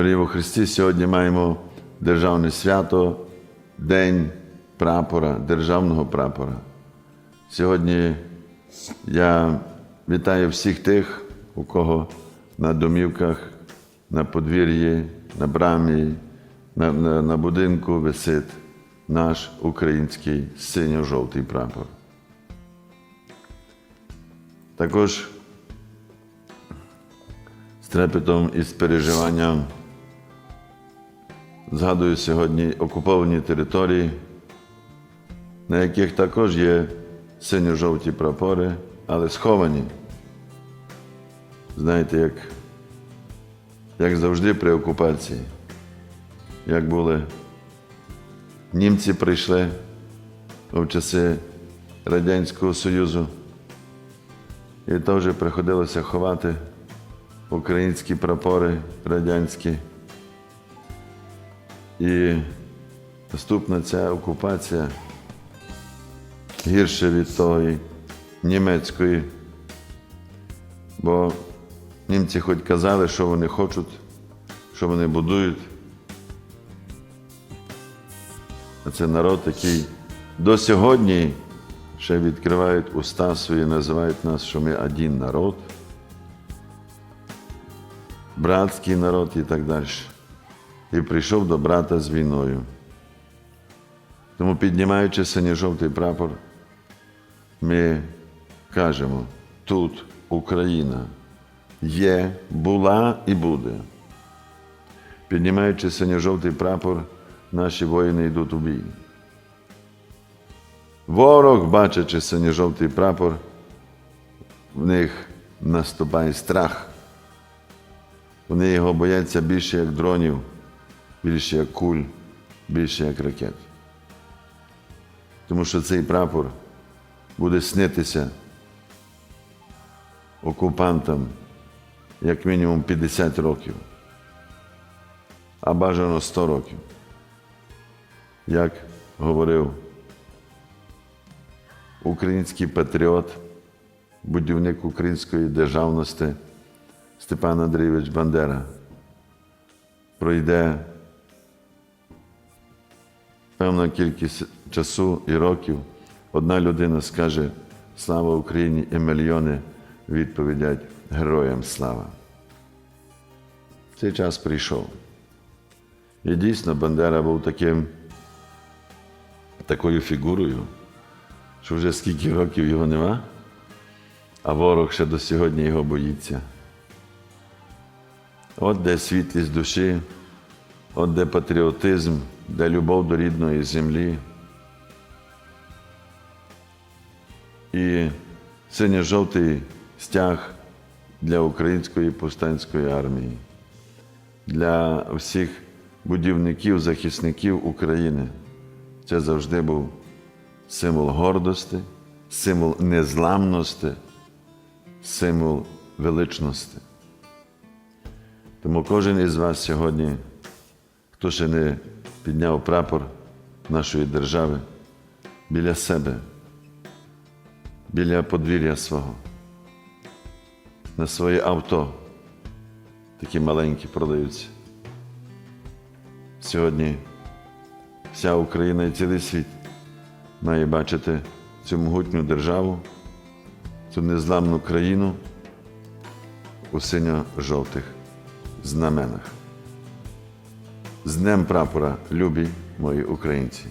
Дорогі Христі, сьогодні маємо державне свято, День прапора, державного прапора. Сьогодні я вітаю всіх тих, у кого на домівках, на подвір'ї, на брамі, на, на, на будинку висить наш український синьо-жовтий прапор. Також з трепетом і з переживанням згадую сьогодні окуповані території, на яких також є синьо-жовті прапори, але сховані. Знаєте, як, як завжди при окупації, як були німці прийшли в часи Радянського Союзу, і теж приходилося ховати українські прапори радянські. І наступна ця окупація гірше від тої німецької, бо німці хоч казали, що вони хочуть, що вони будують. А це народ, який до сьогодні ще відкривають уста свої, називають нас, що ми один народ, братський народ і так далі. І прийшов до брата з війною. Тому, піднімаючи синьо-жовтий прапор, ми кажемо, тут Україна є, була і буде. Піднімаючи синьо-жовтий прапор, наші воїни йдуть у бій. Ворог, бачачи синьо-жовтий прапор, в них наступає страх. Вони його бояться більше як дронів, більше як куль, більше як ракет. Тому що цей прапор буде снитися окупантам як мінімум 50 років, а бажано 100 років. Як говорив український патріот, будівник української державності Степан Андрійович Бандера, пройде певна кількість часу і років, одна людина скаже Слава Україні і мільйони відповідять Героям слава. Цей час прийшов. І дійсно Бандера був таким, такою фігурою, що вже скільки років його нема, а ворог ще до сьогодні його боїться. От де світлість душі, от де патріотизм, де любов до рідної землі. І синьо-жовтий стяг для української повстанської армії, для всіх будівників, захисників України. Це завжди був символ гордості, символ незламності, символ величності. Тому кожен із вас сьогодні, хто ще не підняв прапор нашої держави біля себе, біля подвір'я свого, на своє авто, такі маленькі продаються. Сьогодні вся Україна і цілий світ має бачити цю могутню державу, цю незламну країну у синьо-жовтих знаменах. З Днем прапора, любі мої українці!